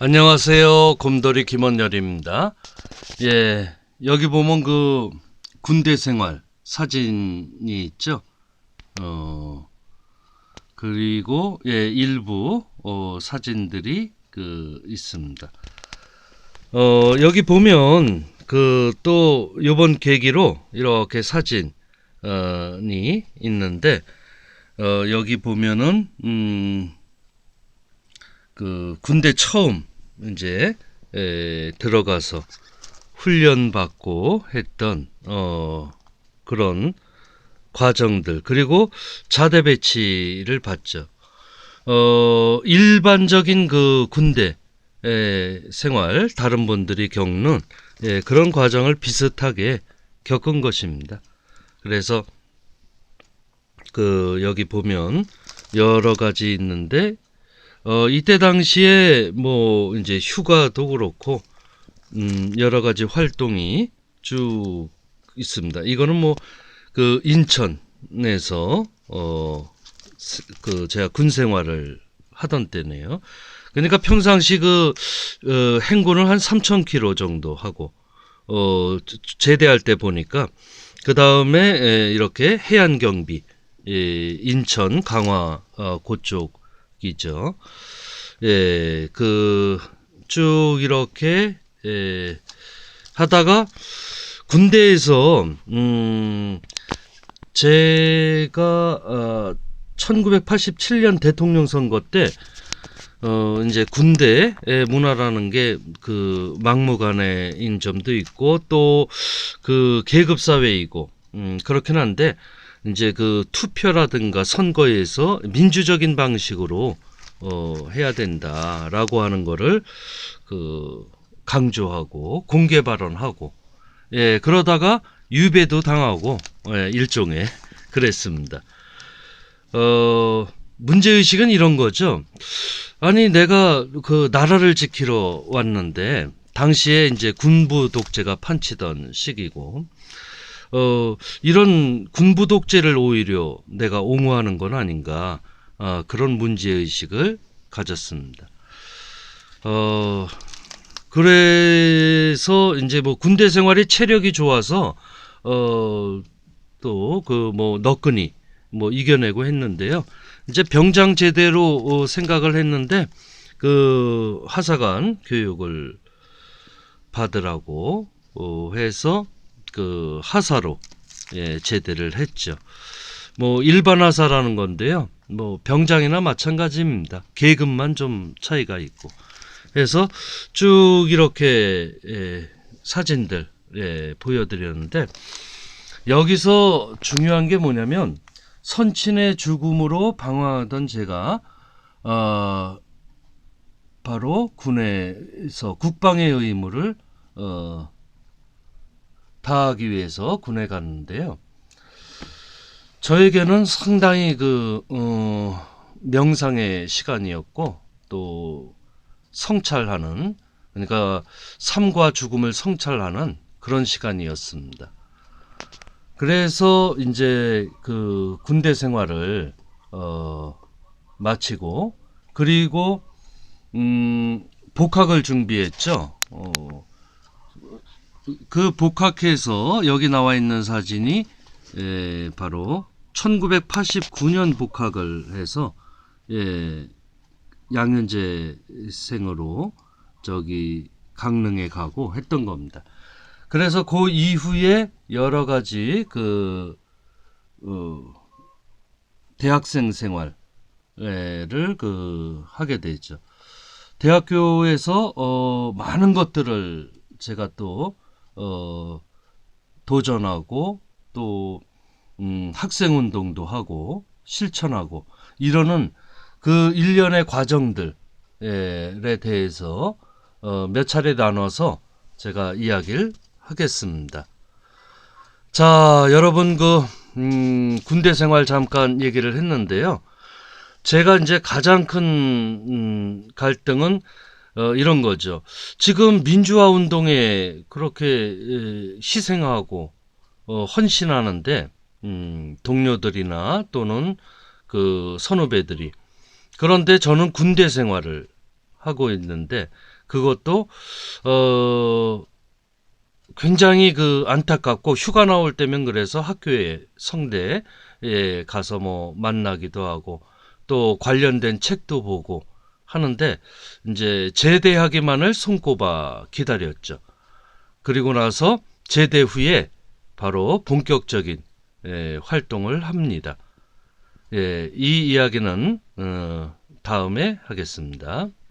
안녕하세요. 곰돌이 김원열입니다. 예, 여기 보면 그 군대 생활 사진이 있죠. 어, 그리고 예, 일부 어, 사진들이 그 있습니다. 어, 여기 보면 그 또 요번 계기로 이렇게 사진이 있는데 어, 여기 보면은 음, 그 군대 처음 이제 에, 들어가서 훈련 받고 했던 어 그런 과정들 그리고 자대 배치를 받죠. 어 일반적인 그 군대 에, 생활 다른 분들이 겪는 예, 그런 과정을 비슷하게 겪은 것입니다. 그래서 그 여기 보면 여러 가지 있는데 어, 이때 당시에 뭐 이제 휴가도 그렇고 음, 여러 가지 활동이 쭉 있습니다. 이거는 뭐 그 인천에서 어, 스- 그 제가 군 생활을 하던 때네요. 그러니까 평상시 그 어, 행군을 한 3,000km 정도 하고 어, 제대할 때 보니까 그 다음에 이렇게 해안 경비 예, 인천 강화 어, 그쪽 이죠. 예, 그 쭉 이렇게 예, 하다가 군대에서 음 제가 어, 1987년 대통령 선거 때 어, 이제 군대 문화라는 게 그 막무가내인 점도 있고 또 그 계급 사회이고 음, 그렇긴 한데 이제 그 투표라든가 선거에서 민주적인 방식으로 어, 해야 된다라고 하는 거를 그 강조하고 공개 발언하고 예 그러다가 유배도 당하고 예, 일종의 그랬습니다. 어 문제 의식은 이런 거죠. 아니 내가 그 나라를 지키러 왔는데 당시에 이제 군부 독재가 판치던 시기고 어 이런 군부 독재를 오히려 내가 옹호하는 건 아닌가 아, 그런 문제 의식을 가졌습니다. 어 그래서 이제 뭐 군대 생활이 체력이 좋아서 어 또 그 뭐 너끈히 뭐 이겨내고 했는데요. 이제 병장 제대로 어, 생각을 했는데 그 하사관 교육을 받으라고 어, 해서 그 하사로 예, 제대를 했죠. 뭐 일반 하사라는 건데요. 뭐 병장이나 마찬가지입니다. 계급만 좀 차이가 있고. 그래서 쭉 이렇게 예, 사진들 예, 보여드렸는데 여기서 중요한 게 뭐냐면 선친의 죽음으로 방황하던 제가 어, 바로 군에서 국방의 의무를 어, 다하기 위해서 군에 갔는데요. 저에게는 상당히 그 어, 명상의 시간이었고 또 성찰하는 그러니까 삶과 죽음을 성찰하는 그런 시간이었습니다. 그래서 이제 그 군대 생활을 어 마치고 그리고 음 복학을 준비했죠. 어, 그 복학해서 여기 나와 있는 사진이 예, 바로 1989년 복학을 해서 예, 양현재생으로 저기 강릉에 가고 했던 겁니다. 그래서 그 이후에 여러 가지 그 어, 대학생 생활을 그 하게 되죠. 대학교에서 어, 많은 것들을 제가 또 어, 도전하고 또 음, 학생 운동도 하고 실천하고 이러는 그 일련의 과정들에 대해서 어, 몇 차례 나눠서 제가 이야기를 하겠습니다. 자, 여러분 그 음, 군대 생활 잠깐 얘기를 했는데요. 제가 이제 가장 큰 음, 갈등은 어, 이런 거죠. 지금 민주화 운동에 그렇게 에, 희생하고 어, 헌신하는데 음, 동료들이나 또는 그 선후배들이 그런데 저는 군대 생활을 하고 있는데 그것도 어 굉장히 그 안타깝고 휴가 나올 때면 그래서 학교에 성대에 가서 뭐 만나기도 하고 또 관련된 책도 보고 하는데 이제 제대하기만을 손꼽아 기다렸죠. 그리고 나서 제대 후에 바로 본격적인 예, 활동을 합니다. 예, 이 이야기는 어, 다음에 하겠습니다.